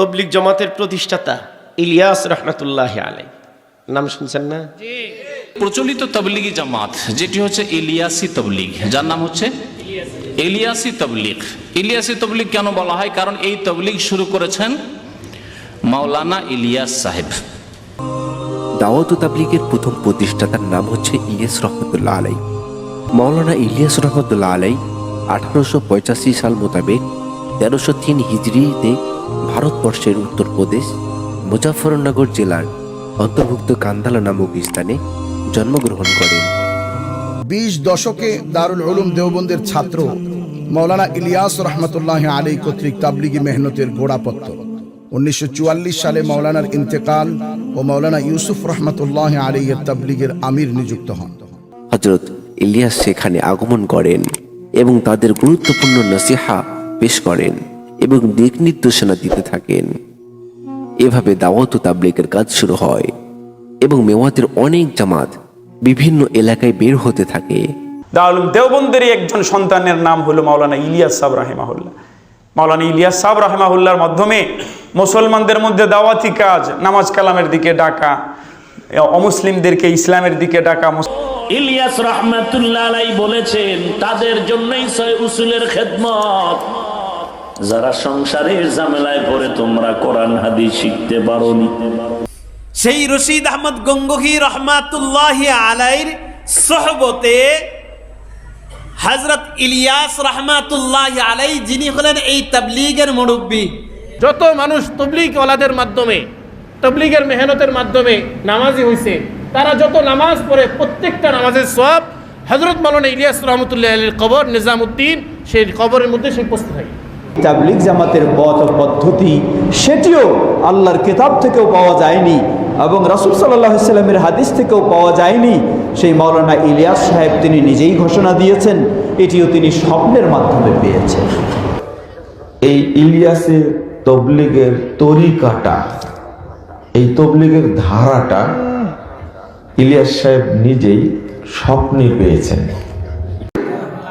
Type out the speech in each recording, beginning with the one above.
তবলিক জমাতের প্রতিষ্ঠাতা ইলিয়াস রহমতুল্লাহ আলাই নাম শুনছেন না? প্রচলিত তবলিগি জামাত যেটি হচ্ছে ইলিয়াসি তবলিগ যার নাম হচ্ছে ইলিয়াসি তবলিগ। ইলিয়াসি তবলিগ কেন বলা হয়? কারণ এই তবলিগ শুরু করেছেন মাওলানা ইলিয়াস সাহেব। দাওয়াত ও তাবলিগের প্রথম প্রতিষ্ঠাতার নাম হচ্ছে ইলিয়াস রহমতুল্লাহ আলাই মাওলানা ইলিয়াস রহমতুল্লাহ আলাই আঠারোশো পঁচাশি সাল মোতাবেক তেরোশো তিন হিজড়িতে ভারতবর্ষের উত্তরপ্রদেশ মুজাফরনগর জেলার অন্তর্ভুক্ত কান্দালা নামক স্থানে জন্মগ্রহণ করেন। বিশ দশকে দারুল উলুম দেওবন্দের ছাত্র মৌলানা ইলিয়াস রহমতুল্লাহ আলী কর্তৃক তাবলিগি মেহনতের গোড়াপত্র উনিশশো চুয়াল্লিশ সালে মৌলানার ইন্তেকাল ও মৌলানা ইউসুফ রহমতুল্লাহ আলী এর তাবলিগের আমির নিযুক্ত হন। হজরত ইলিয়াস সেখানে আগমন করেন এবং তাদের গুরুত্বপূর্ণ নসিহা পেশ করেন। এবং দিক নির্দেশনা দিতে থাকেন। এভাবে দাওয়াত ও তাবলিগের কাজ শুরু হয় এবং মেওয়াতের অনেক জামাত বিভিন্ন এলাকায় বের হতে থাকে। দাউলুম দেওবন্দেরই একজন সন্তানের নাম হলো মাওলানা ইলিয়াস সাহ রাহিমাহুল্লাহ। মাওলানা ইলিয়াস সাহ রাহিমাহুল্লার মাধ্যমে মুসলমানদের মধ্যে দাওয়াতি কাজ নামাজ কালামের দিকে ডাকা অমুসলিমদেরকে ইসলামের দিকে ডাকা ইলিয়াস রহমাতুল্লাহ বলেছেন তাদের জন্যই উসুলের খেদমত। যারা সংসারের ঝামেলায় পড়ে তোমরা কোরআন হাদিস শিখতে পারোনি। সেই রশিদ আহমদ গঙ্গোহী রহমাতুল্লাহ আলাইর সহবতে হজরত ইলিয়াস রহমাতুল্লাহ আলাই যিনি হলেন এই তাবলিগের মুরব্বী। যত মানুষ তবলিগ ওলাদের মাধ্যমে তবলিগের মেহনতের মাধ্যমে নামাজি হয়েছে তারা যত নামাজ পড়ে প্রত্যেকটা নামাজের সব হজরত মালানা ইলিয়াস রহমতুল্লাহ আলীর কবর নিজামুদ্দিন সেই কবরের মধ্যে সে উপস্থিত থাকে তাবলিগ জামাতের পথ পদ্ধতি সেটিও আল্লাহর কিতাব থেকেও পাওয়া যায়নি এবং রাসুল সাল্লাহ সাল্লামের হাদিস থেকেও পাওয়া যায়নি। সেই মৌলানা ইলিয়াস সাহেব তিনি নিজেই ঘোষণা দিয়েছেন এটিও তিনি স্বপ্নের মাধ্যমে পেয়েছেন। এই ইলিয়াসের তবলিগের তরিকাটা এই তবলিগের ধারাটা ইলিয়াস সাহেব নিজেই স্বপ্নে পেয়েছেন।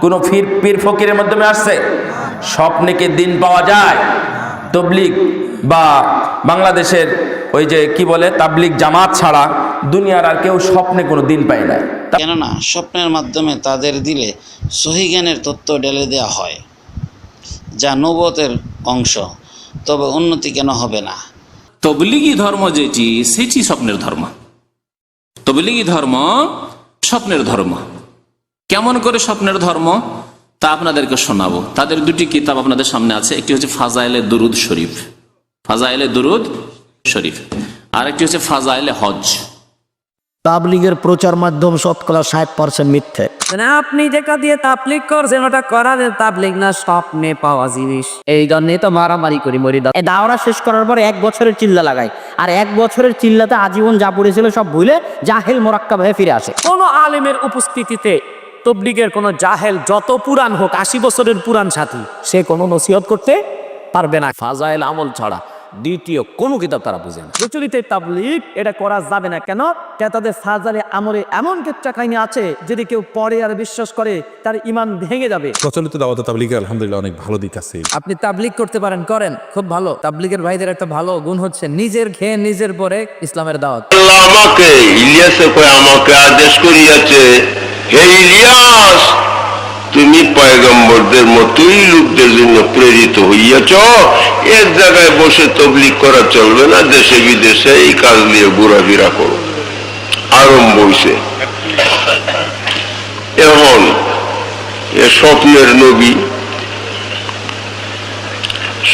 কোনো ফির পীর ফকিরের মাধ্যমে আসছে? স্বপ্নে কি দিন পাওয়া যায়। তবলিগ বা বাংলাদেশের ওই যে কি বলে তাবলিগ জামাত ছাড়া দুনিয়ার আর কেউ স্বপ্নে কোনো দিন পায় না। কেননা স্বপ্নের মাধ্যমে তাদের দিলে সহি জ্ঞানের তত্ত্ব ঢেলে দেওয়া হয় যা নবতের অংশ। তবে উন্নতি কেন হবে না? তবলিগি ধর্ম যেটি সেটি স্বপ্নের ধর্ম। তবলিগি ধর্ম স্বপ্নের ধর্ম। কেমন করে স্বপ্নের ধর্ম? তা আপনাদেরকে শোনাবো। তাদের দুটি কিতাব আপনাদের সামনে আছে। একটি হচ্ছে ফাজাইলে দুরুদ শরীফ। ফাজাইলে দুরুদ শরীফ। আর একটি হচ্ছে ফাজাইলে হজ তাবলিগের প্রচার মাধ্যম শতকরা ষাট পার্সেন্ট মিথ্যে। মানে আপনি যেটা দিয়ে তাবলিগ করছেন ওটা তাবলিগ না স্বপ্নে পাওয়া জিনিস। এই জন্যই তো মারামারি করি মরি এই দাওরা শেষ করার পর এক বছরের চিল্লা লাগায় আর এক বছরের চিল্লাতে আজীবন যা পড়েছিল সব ভুলে জাহেল মোরাক্কাব হয়ে ফিরে আসে। কোনো আলেমের উপস্থিতিতে তবলিগের কোনো জাহেল যত পুরাণ হোক, আশি বছরের পুরাণ সাথী, সে কোনো নসিহত করতে পারবে না। ফাজাইল আমল ছাড়া দ্বিতীয় কোনো কিতাব তারা বুঝে না। প্রচলিত তাবলিগ এটা করা যাবে না। কেন? কেন তাদের ফাজালে আমলে এমন কেচ্চা কাহিনী আছে যদি কেউ পরে আর বিশ্বাস করে তার ইমান ভেঙে যাবে। প্রচলিত দাওয়াত তাবলিগে আলহামদুলিল্লাহ অনেক ভালো দিক আছে। আপনি তাবলিগ করতে পারেন করেন খুব ভালো। তাবলিগের ভাইদের একটা ভালো গুণ হচ্ছে নিজের খেয়ে নিজের পরে ইসলামের দাওয়াত। আমাকে ইলিয়াসে কয় আমাকে আদেশ করিয়াছে হে ইলিয়াস তুমি পয়গম্বরদের মতোই লোকদের জন্য প্রেরিত হইয়াছ। এক জায়গায় বসে তবলিক করা চলবে না, দেশে বিদেশে এই কাজ নিয়ে ঘোরাফেরা করো। আরম্ভ হইছে। এখন এ স্বপ্নের নবী,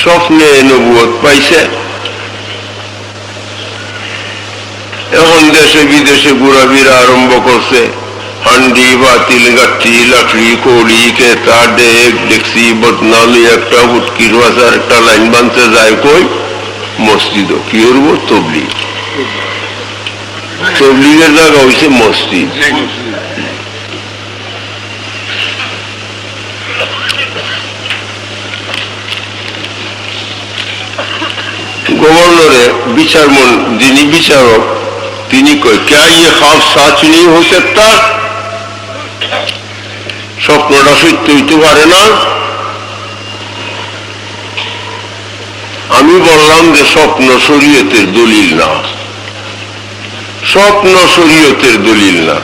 স্বপ্নে নবুয়ত পাইছে। এখন দেশে বিদেশে ঘোরাফেরা আরম্ভ করছে। হান্ডি বাতিল গাঠি লাঠি কড়ি কেতা ডেক ডেক্সি বদনালি একটা উটকির বাসার একটা লাইন বানতে যায় কই মসজিদ কি করব তবলিগ তবলিগের জায়গা হয়েছে মসজিদ গভর্নরে বিচারমন যিনি বিচারক তিনি কয় ক্যা ইয়ে খাব সাচ নেই হো সকতা স্বপ্নটা সত্য হইতে পারে না। আমি বললাম যে স্বপ্ন শরীয়তের দলিল না। স্বপ্ন শরীয়তের দলিল না।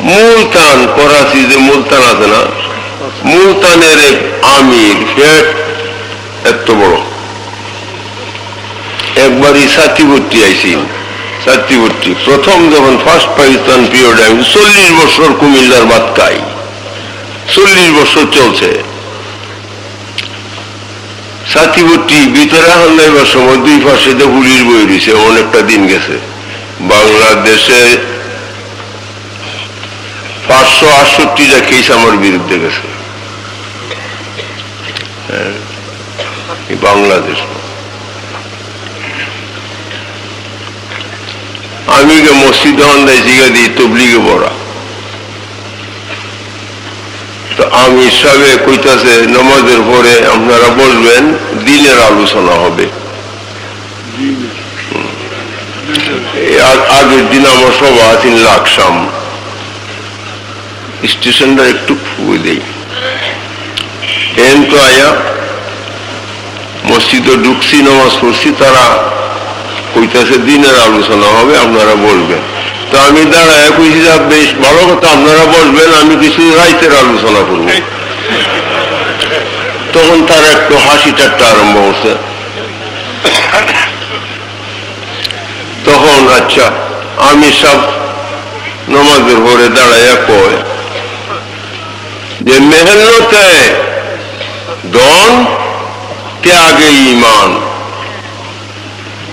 মুলতান করাচি যে মুলতান আছে না, মুলতানের এক আমির হেড এত বড়। একবারই ছাত্রীভর্তি আইছি প্রথম যখন ফার্স্ট পাকিস্তান পিরিয়ড আমি চল্লিশ বছর কুমিল্লার বাদ খাই চল্লিশ বছর চলছে। ছাত্রীভর্তি ভিতরে হাল্লাইবার সময় দুই পাশে তো পুলিশ বই দিছে অনেকটা দিন গেছে। বাংলাদেশে পাঁচশো আটষট্টিটা কেস আমার বিরুদ্ধে গেছে। হ্যাঁ, বাংলাদেশ। আমি গে মসজিদ হন্দায় জিগা দিই, তবলিগে পড়া। তো আমি সবে কইতাছে, নমাজের পরে আপনারা বলবেন, দিনের আলোচনা হবে। আগের দিন আমার সভা আছেন লাকসাম স্টেশনটা একটু ফুয়ে দেই। এন তো আয়া, মসজিদে ঢুকছি, নামাজ পড়ছি, তারা কইতাছে দিনের আলোচনা হবে, আপনারা বলবেন। তো আমি দাঁড়ায় কইছি যে বেশ, ভালো কথা, আপনারা বলবেন, আমি কিছু রাইতের আলোচনা করব। তখন তার একটু হাসি ঠাট্টা আরম্ভ হচ্ছে। তখন আচ্ছা আমি সব নমাজের পরে দাঁড়াইয়া কয় যে মেহনতে দন ত্যাগে ইমান।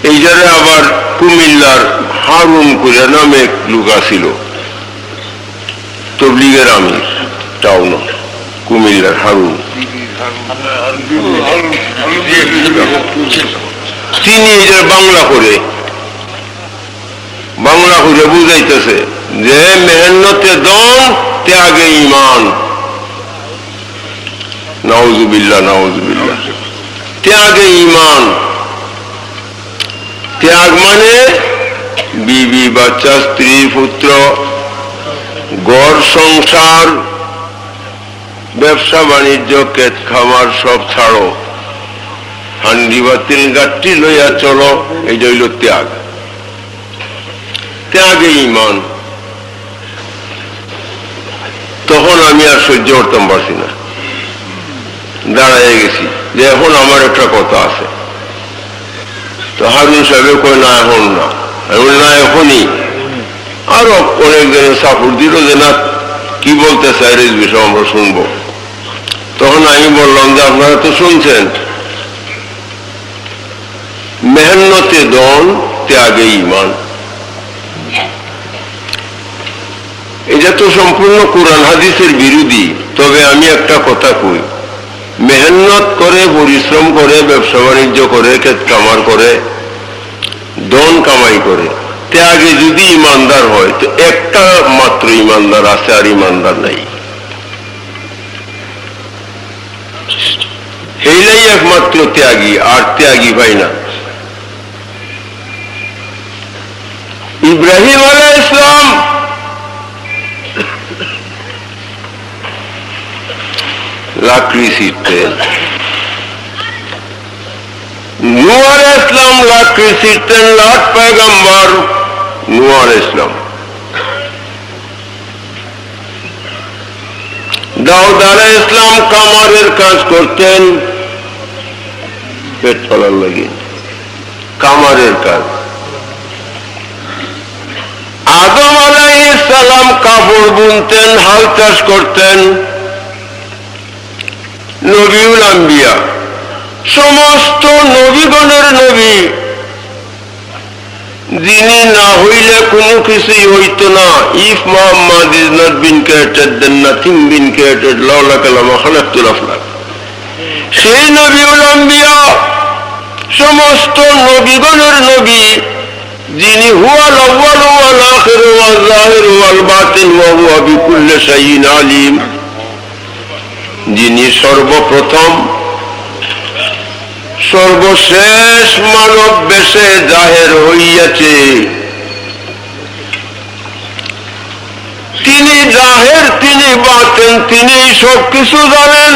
এই জায়গায় আবার কুমিল্লার হারুন করে নামে এক লোক আসিল। তবলিগের আমির টাউন কুমিল্লার হারুন। তিনি এটা বাংলা করে বাংলা করে বুঝাইতেছে যে মেহনতে দম, ত্যাগে ইমান নাউজুবিল্লাহ নাউজুবিল্লাহ। ত্যাগে ইমান ত্যাগ মানে বিবি বাচ্চা, স্ত্রী, পুত্র গড় সংসার, ব্যবসা, বাণিজ্য কেত খামার, সব ছাড়ো। হান্ডি বাতিল গাঠটি লইয়া চলো, এই হইল ত্যাগ। ত্যাগে ইমান। তখন আমি আর সহ্য করতাম পারছি না। দাঁড়ায় গেছি যে এখন আমার একটা কথা আছে। তো হারুন সাহেব না এখন না। বলি, না এখনই। আরও অনেক জনের সাপোর্ট দিল যে না কি বলতে চাই এই বিষয় আমরা শুনব। তখন আমি বললাম যে আপনারা তো শুনছেন। মেহনতে দন ত্যাগে ইমান। এটা তো সম্পূর্ণ কোরআন হাদিসের বিরোধী। তবে আমি একটা কথা কই মেহনত করে পরিশ্রম করে ব্যবসা বাণিজ্য করে ক্ষেত কামার করে দন কামাই করে। ত্যাগে যদি ইমানদার হয়, তো একটা মাত্র ইমানদার আছে আর ইমানদার নাই। সেইলাই একমাত্র ত্যাগী, আর ত্যাগী পাই না। ইব্রাহিম আলাহ ইসলাম লাকড়ি ছিটতেন। নুয়ার ইসলাম লাকড়ি ছিটতেন লাট পয়গম্বর, নুয়ার ইসলাম। দাউদ ইসলাম কামারের কাজ করতেন, পেট চলার লাগে। কামারের কাজ। আদম আলাইহিস সালাম কাপড় বুনতেন, হাল চাষ করতেন। নবীউল আম্বিয়া। সমস্ত নবীগণের নবী। যিনি না হইলে কোনো কিছুই হইতো না। If Muhammad is not been created, then nothing been created, লাউলা কালামা খালাকুল আফলাক। সেই নবীউল আম্বিয়া। সমস্ত নবীগণের নবী, যিনি হুয়াল আউয়াল ওয়াল আখির ওয়াল জাহির ওয়াল বাতিন ওয়া হুয়া বিকুল্লি শাইইন আলিম। যিনি সর্বপ্রথম সর্বশেষ মানব বেশে জাহের হইয়াছে। তিনি জাহের, তিনি বাতেন তিনি সব কিছু জানেন।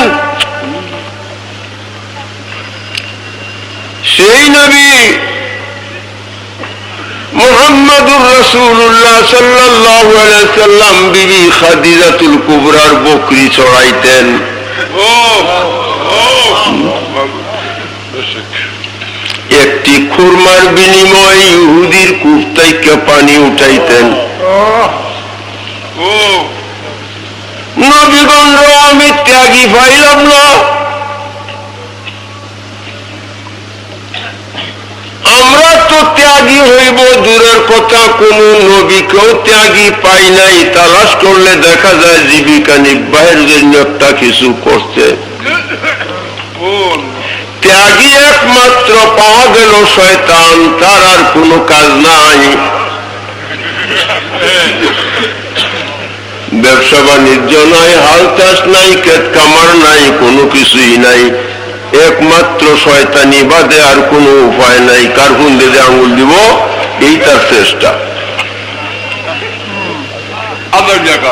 সেই নবী মোহাম্মদুর রসুল্লাহ সাল্লাহ সাল্লাম বিবি খাদিজাতুল কুবরার বকরি চড়াইতেন। একটি খুরমার বিনিময়ে ইহুদির কুফতাইকে পানি উঠাইতেন। নবীগঞ্জ আমি ত্যাগী পাইলাম না। আমরা তো ত্যাগী হইব, দূরের কথা কোন নবীকেও ত্যাগী পাই নাই। তালাশ করলে দেখা যায় জীবিকা নির্বাহের জন্য একটা কিছু করছে। ত্যাগী একমাত্র পাওয়া গেল শয়তান তার আর কোনো কাজ নাই। ব্যবসা বাণিজ্য নাই হাল চাষ নাই ক্ষেত কামার নাই কোনো কিছুই নাই। একমাত্র শয়তানি বাদে আর কোনো উপায় নাই। কার কোন দিকে আঙুল দিব এই তার চেষ্টা।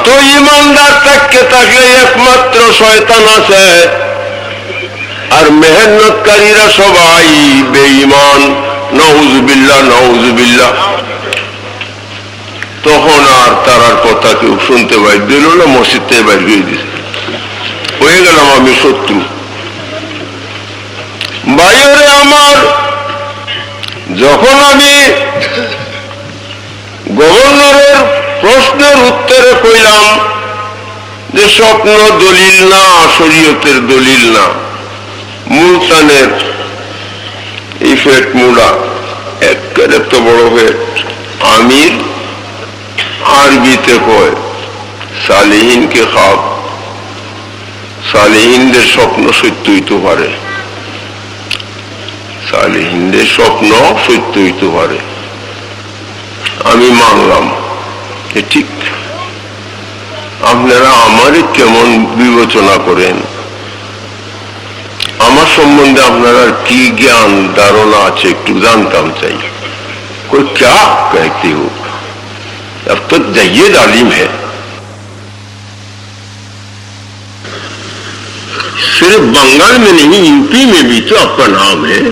তো ইমানদার থাকতে থাকলে একমাত্র শয়তান আছে। আর মেহনতকারীরা সবাই বেঈমান। নহুজবিল্লা নহুজবিল্লা তখন আর তারার কথা কেউ শুনতে পাই দিল না মসজিদ থেকে বাইর করে দিছে। হয়ে গেলাম আমি শত্রু। বাইরে আমার, যখন আমি গভর্নরের প্রশ্নের উত্তরে কইলাম যে স্বপ্ন দলিল না, শরীয়তের দলিল না মুলতানের এই ফেট মুড়া একেবারে তো বড় ফেট আমির আরবিতে কয়, সালিহীনকে খাব। সালিহীনদের স্বপ্ন সত্য হইতে পারে। সালিহীনদের স্বপ্ন সত্য হইতে পারে। আমি মানলাম ঠিক আপনারা আমারে কেমন বিবেচনা করেন? সম্বন্ধে আপনার কি জ্ঞান ধারণা আছে একটু জানতাম চাই कोई क्या कहते हो अब तो जय्यद आलिम है सिर्फ बंगाल में नहीं यूपी में भी तो आपका नाम है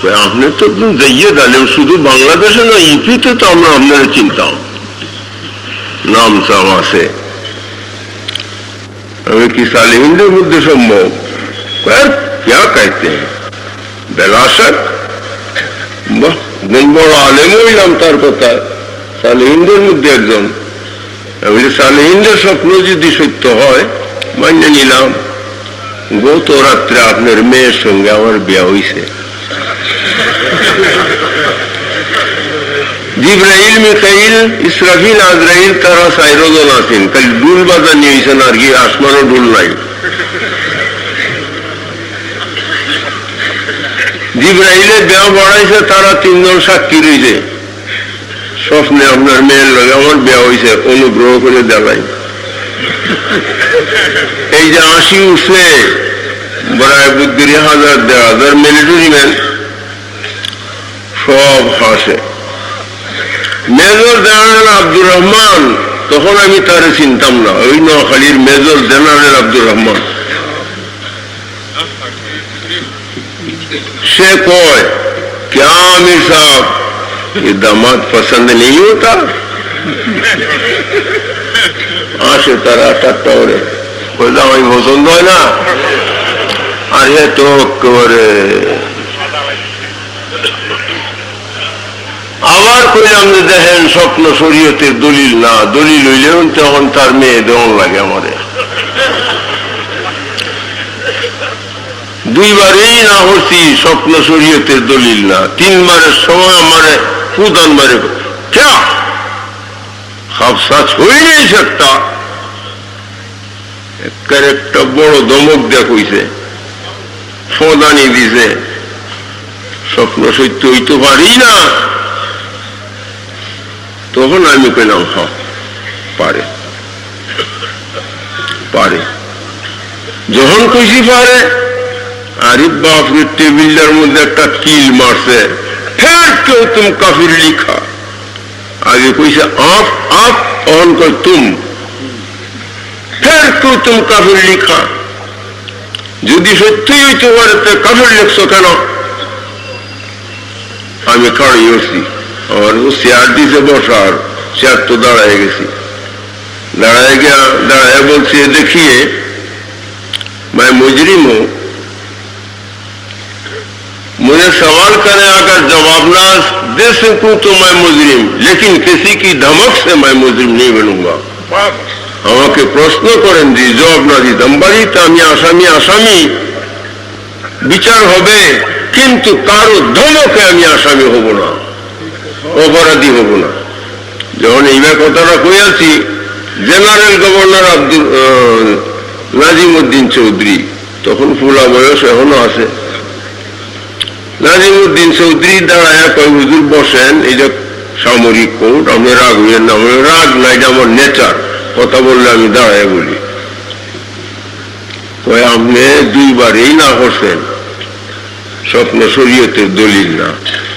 तो आपने तो तुम जय्यद आलिम শুধু বাংলাদেশে না ইউপিতে তো আমরা আপনারা চিনতাম নাম সাম আছে আমি কি সালিহিনদের মধ্যে সম্ভব पर क्या कहते हैं বেলাশক বাহ দিন বড় আলেম হইলাম তার কথা সালেহিনদের মধ্যে একজন আমি যে সালেহিনদের স্বপ্ন যদি সত্য হয় মান্য নিলাম গত রাত্রে আপনার মেয়ের সঙ্গে আমার বিয়া হইছে জিব্রাইল মিকাইল ইসরাফিল আজরাইল তারা সাইরজন আছেন খালি ডুল বাজার নিয়েছেন আর কি আসমানও ডুল নাই জিব্রাইলে দেওয়া বাড়াইছে, তারা তিনজন সাক্ষী রয়েছে স্বপ্নে আপনার মেয়ের লগে আমার বিয়া হয়েছে অনুগ্রহ করে দেখাই। এই যে আশি উঠছে বড়ায় বুদ্ধির হাজার দেড় হাজার মিলিটারি ম্যান সব হাসে। মেজর জেনারেল আব্দুর রহমান, তখন আমি তারে চিনতাম না, ওই নোয়াখালীর মেজর জেনারেল আব্দুর রহমান। से कोई क्या आमिर साहब ये दामाद पसंद नहीं होता আসে তারা ঠাট্টা করে বললাম আমি পছন্দ হয় না আরে তো একেবারে আবার কইলাম যে দেখেন স্বপ্ন শরীয়তের দলিল না দলিল হইলেও তখন তার মেয়ে দেওয়ান লাগে আমাদের দুইবারেই না হচ্ছি স্বপ্ন শরীয়তের দলিল না। তিনবারের সময় আমার প্রধান বারে ক্যা হাফসা ছই একটা একটা বড় দমক দেখ হইছে ফদানি দিছে। স্বপ্ন সত্য হইতে পারি না। তখন আমি পেলাম হ, পারে। পারে। যখন খুশি পারে আরে টেবিলটার মধ্যে একটা কিল মারছে কেউ তুম কাফির লিখা। আগে কইছে আপ আপ কর তুম। ফের কেউ তুম কাফির লিখা। যদি সত্যি হইতে পারে তো কাফির লিখছো কেন? আমি কাড়ি উঠছি আমার ও দিতে বসার শেয়ার তো দাঁড়ায় গেছি। দাঁড়ায় গিয়া দাঁড়ায় বলছে দেখিয়ে মায় মজরিমও मुझे सवाल करें अगर जवाब ना दे सकूं तो मैं मुजरिम लेकिन किसी की धमक से मैं मुजरिम नहीं बनूंगा আমাকে প্রশ্ন করেন যে জবাব না দিতাম বাড়িতে আমি আসামি আসামি বিচার হবে কিন্তু কারো ধমকে আমি আসামি হব না অপরাধী হব না যখন এইবার কথাটা কইয়াছি জেনারেল গভর্নর আব্দুল আহ, নাজিমুদ্দিন চৌধুরী তখন ফুলা বয়স এখনো আছে নাজিমুদ্দিন চৌধুরী দাঁড়ায় কয় হুজুর বসেন, এই যে সামরিক কোর্ট আপনি রাগ হইয়েন না, আমি রাগ না এটা আমার নেচার, কথা বললে আমি দাঁড়ায় বলি। কয়, আপনি দুইবারেই না করছেন স্বপ্ন শরীয়তের দলিল না,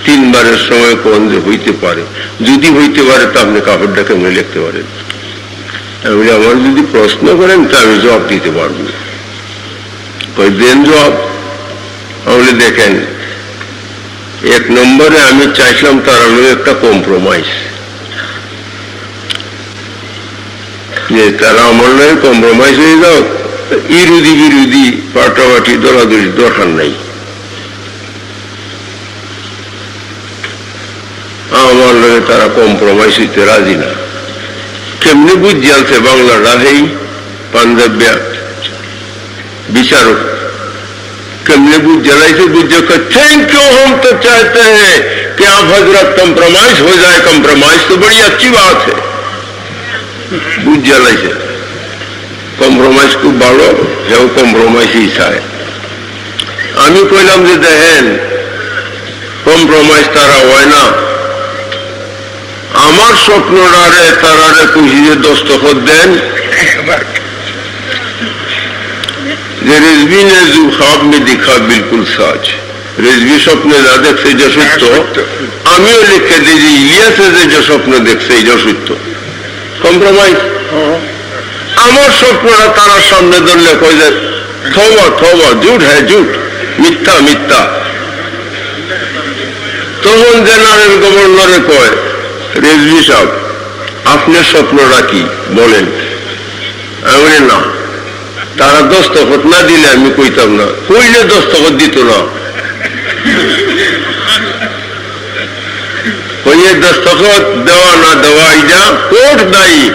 তিনবারের সময় কোন যে হইতে পারে, যদি হইতে পারে তা আপনি কাপড়টাকে মনে লিখতে পারেন? আমি আমার যদি প্রশ্ন করেন, তা আমি জবাব দিতে পারব। কই দেন জবাব। আমি দেখেন এক নম্বরে আমি চাইছিলাম তার হলো একটা কম্প্রোমাইজ যে তারা আমার নয় কম্প্রোমাইজ হয়ে যাও ইরুদি বিরোধী পাটাপাটি দরাদরি দরকার নাই। আমার লগে তারা কম্প্রোমাইজ হইতে রাজি না। কেমনি বুঝি আনছে বাংলাটা হেই পাঞ্জাবিয়া বিচারক कमले बुझ जलाई से बुझ जाकर थैंक यू हम तो चाहते हैं कि आप हजरत कंप्रोमाइज हो जाए कंप्रोमाइज तो बड़ी अच्छी बात है বুঝ জ্বালাইছে কম্প্রোমাইজ খুব ভালো যেও কম্প্রোমাইজই চায় আমি কইলাম যে দেখেন কম্প্রোমাইজ তারা হয় না আমার স্বপ্নটারে তারারে খুশি যে দস্তখত দেন যে রেজবি ने जो ख्वाब में दिखा बिल्कुल सच রেজবি স্বপ্নে যা দেখছে যে সত্য আমিও লিখে দিই যে ইলিয়াসে যে যে স্বপ্ন দেখছে এই যে সত্য কম্প্রোমাইজ আমার স্বপ্নটা তারা সামনে ধরলে কই যে থবা থবা জুট হ্যাঁ জুট মিথ্যা মিথ্যা তখন জেনারেল গভর্নরে কয় রেজবি সাহেব আপনার স্বপ্নটা কি বলেন আমি বলি, না তারা দস্তখত না দিলে আমি কইতাম না। কইলে দস্তখত দিত না। কইয়ে দস্তখত দেওয়া না দেওয়া এটা কোর্ট দায়ী।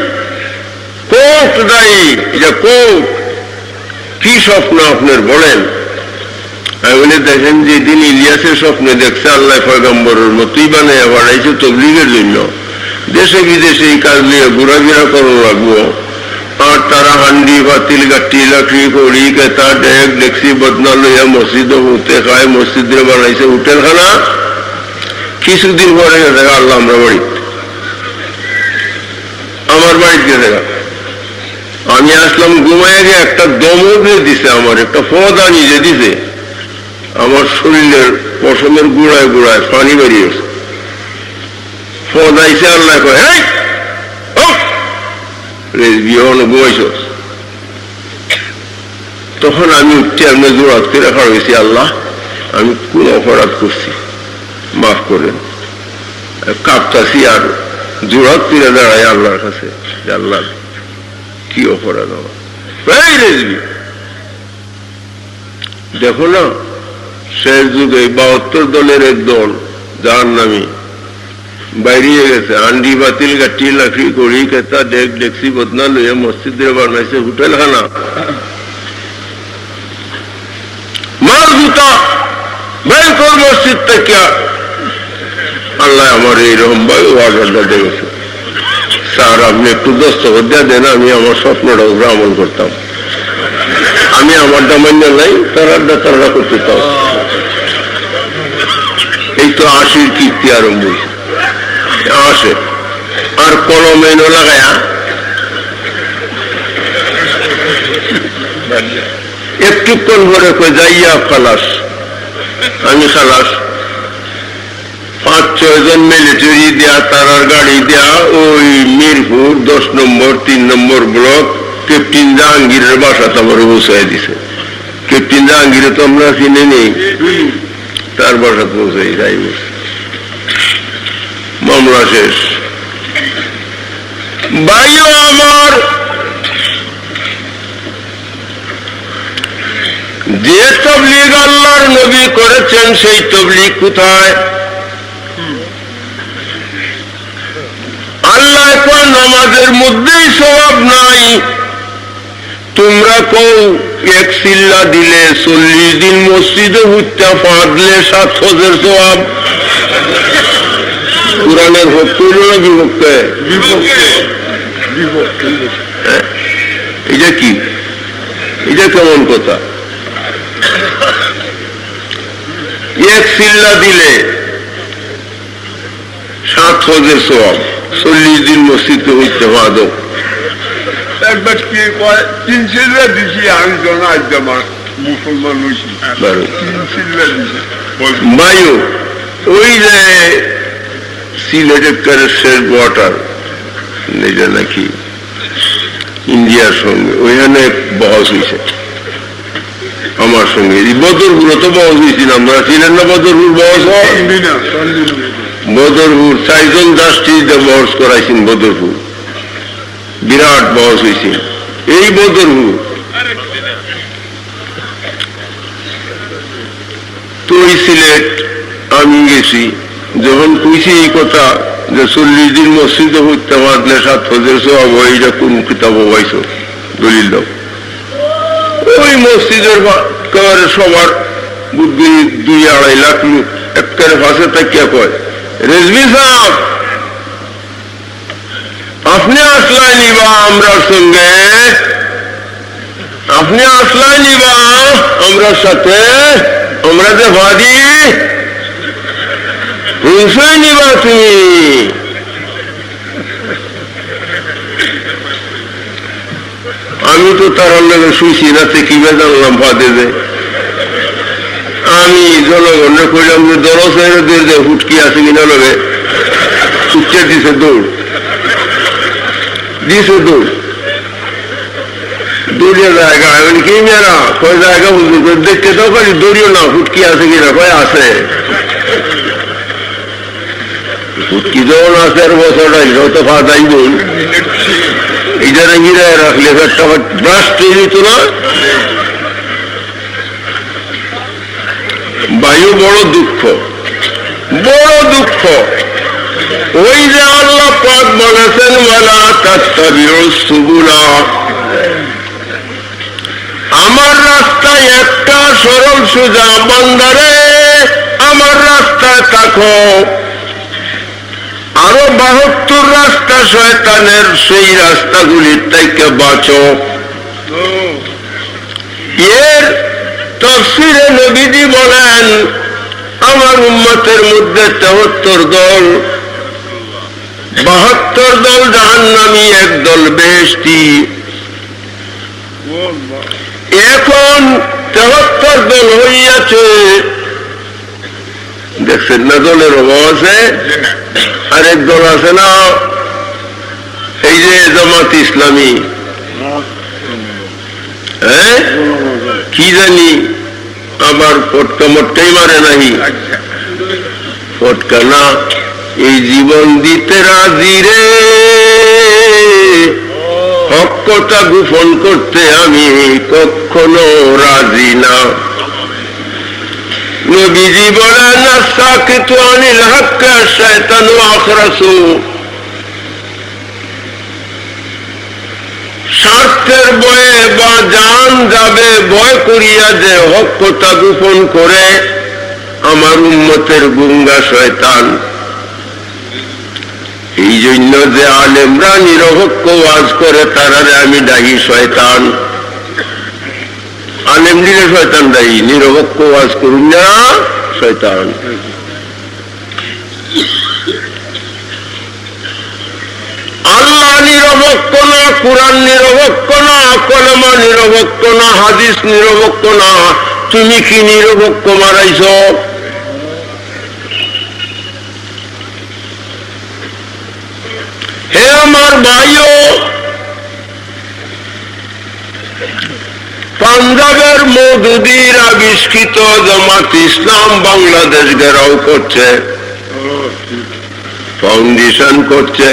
কোর্ট দায়ী এটা কোর্ট কি স্বপ্ন আপনার বলেন? আমি বলি, দেখেন যেদিন ইলিয়াসের স্বপ্নে দেখছে, আল্লাহ পয়গম্বরের মতোই বানাইয়া বাড়াইছে তবলিগের জন্য। দেশে বিদেশে এই কাজ নিয়ে ঘোরাফেরা করানো লাগবো। আর তারা হান্ডি বাতিল গাঠি লাকড়ি কড়ি কেতা ডেক ডেক্সি বদনা লইয়া মসজিদ উঠতে খায় মসজিদে বানাইছে হোটেল খানা কিছুদিন পরে দেখা আল্লাহ আমরা বাড়ি আমার বাড়িতে দেখা আমি আসলাম ঘুমায় গিয়ে একটা দমক দিয়ে দিছে আমার একটা ফদা নিজে দিছে আমার শরীরের পশমের গুড়ায় গুড়ায় পানি বেরিয়েছে ফদাইছে আল্লাহ কয় "হেই, ওঠ!" ঘুমাইছ তখন আমি উঠতে আমি জোরাত করে রাখা হয়েছি আল্লাহ, আমি কোন অপরাধ করছি? মাফ করেন। কাঁপতাছি আর জোরাত করে দাঁড়াই আল্লাহর কাছে আল্লাহ, কি অপরাধ আমার? এই রেজবি দেখো না, শেষ যুগে বাহাত্তর দলের এক দল যার নামে বাইরিয়ে গেছে। আন্ডি বাতিল লাকড়ি কড়ি কেতা ডেক ডেক্সি বদনা বানাইছে হোটেল খানা মার জুতা মসজিদ থেকে। আল্লাহ আমার অর্ডারটা দেখেছে স্যার, আপনি একটু দস্তখত দিয়ে দেন, আমি আমার স্বপ্নটা উপরে আমল করতাম। আমি আমারটা মান্য নাই তারারটা তারা করতে চাও। এই তো আশির কীর্তি আরম্ভ হয়েছে। আর কলমে ন লাগায়া। একটুক্ষণ কই যাইয়া খালাস। আমি খালাস। পাঁচ ছয়জন মিলিটারি দেয়া, তারার গাড়ি দেয়া, ওই মিরপুর দশ নম্বর, তিন নম্বর ব্লক ক্যাপ্টেন জাহাঙ্গীরের বাসা তো আমার পৌঁছাই দিছে। ক্যাপ্টেন জাহাঙ্গীরে তো আমরা চিনে নেই। তার বাসা পৌঁছাই যাই বলছে। মামলা শেষ। ভাইও আমার, যে তবলিগ আল্লাহর নবী করেছেন সেই তবলিগ কোথায়? আল্লাহ কয় নামাজের মধ্যেই স্বভাব নাই। তোমরা কও, এক সিল্লা দিলে চল্লিশ দিন মসজিদে হুত্যা পাঁচলে সাত হজের স্বভাব। কোরআনের ভক্ত হইল না বিভক্তে? এটা কি? এটা কেমন কথা? এক সিল্লা দিলে সাত হজের সব চল্লিশ দিন মসজিদে হইতে পারো একবার কি কয়? তিন সিল্লা দিছি আমি জন আজ আমার মুসলমান হইছি। তিন সিল্লা দিছি। বায়ু ওই যে সিলেটের কারের ওয়াটার এটা নাকি? ইন্ডিয়ার সঙ্গে, ওইখানে বহস হয়েছে। আমার সঙ্গে। এই বদরপুর তো বহস হয়েছিল আমরা ছিলেন না বদরপুর বহস? বদরপুর, চারজন দাসটিতে বহস করাইছেন বদরপুর। বিরাট বহস হয়েছে এই বদরপুর। তো সিলেট, আমি গেছি। যখন কইছি এই কথা যে চল্লিশ দিন মসজিদে হইতে পারলে সাত হজের সব কোন কিতাব পাইছ? দলিল ওই মসজিদের একেবারে সবার বুদ্ধি দুই আড়াই লাখ লোক একেবারে ফাঁসে তাকিয়া কয়, রেজবি সাহেব, আপনি আসলাই নিবা আমরার সঙ্গে? আপনি আসলাই নিবা আমরার সাথে? আমরা যে ভাদি হিংসই নিবা আমি তো তার লগে শুইছি রাতে কি জানলাম ভাদে যে। আমি জনগণে কইলাম যে দল সাইরে দিয়ে যে হুটকি আছে কিনা লগে। উচ্চে দিছে দৌড়। দিছে দৌড়। দৌড়িয়ে জায়গা আমি কি মেয়েরা কয় জায়গা দেখতে তো পারি, দৌড়িও না, হুটকি আছে কিনা, কয় আছে। বছরটা যত বল। গিরায় রাখলে একটা ব্রাশ তৈরি তো না? বায়ু বড় দুঃখ। বড় দুঃখ। ওই যে আল্লাহ পাক বলেছেন, ওয়ালা তাত্তাবিউ আমার রাস্তায় একটা সরল সোজা বান্দারে, আমার রাস্তায় থাকো। আরও বাহাত্তর রাস্তা শয়তানের সেই রাস্তাগুলির থেকে বাঁচো। এর তফসিরে নবীজি বলেন, আমার উম্মতের মধ্যে তেহত্তর দল, বাহাত্তর দল জাহান্নামী, এক দল বেশটি এখন তেহত্তর দল হইয়াছে। দেখছেন না দলের অভাব আছে আরেক দল আছে না? এই যে জামাত ইসলামী। হ্যাঁ কি জানি? আবার পটকা মটকাই মারে নাহি। পটকা না, এই জীবন দিতে রাজি রে। হক কথা গোপন করতে আমি কখনো রাজি না। নবীজি বলেন সাকিত স্বার্থের বয়ে বা জান যাবে, ভয় করিয়া যে হক গোপন করে আমার উম্মতের গুঙ্গা শয়তান। এই জন্য যে আলেমরা নিরহক্য ওয়াজ করে, তারারে আমি ডাহি শয়তান। আলেম দিলে শয়তান দায়ী, নিরপেক্ষ ওয়াজ করুন না, শয়তান। আল্লাহ নিরপেক্ষ না, কোরআন নিরপেক্ষ না, কলমা নিরপেক্ষ না, হাদিস নিরপেক্ষ না, তুমি কি নিরপেক্ষ মারাইছ হে আমার ভাইও পাঞ্জাবের মধুদির আবিষ্কৃত জামাত ইসলাম বাংলাদেশ ঘেরাও করছে ফাউন্ডেশন করছে।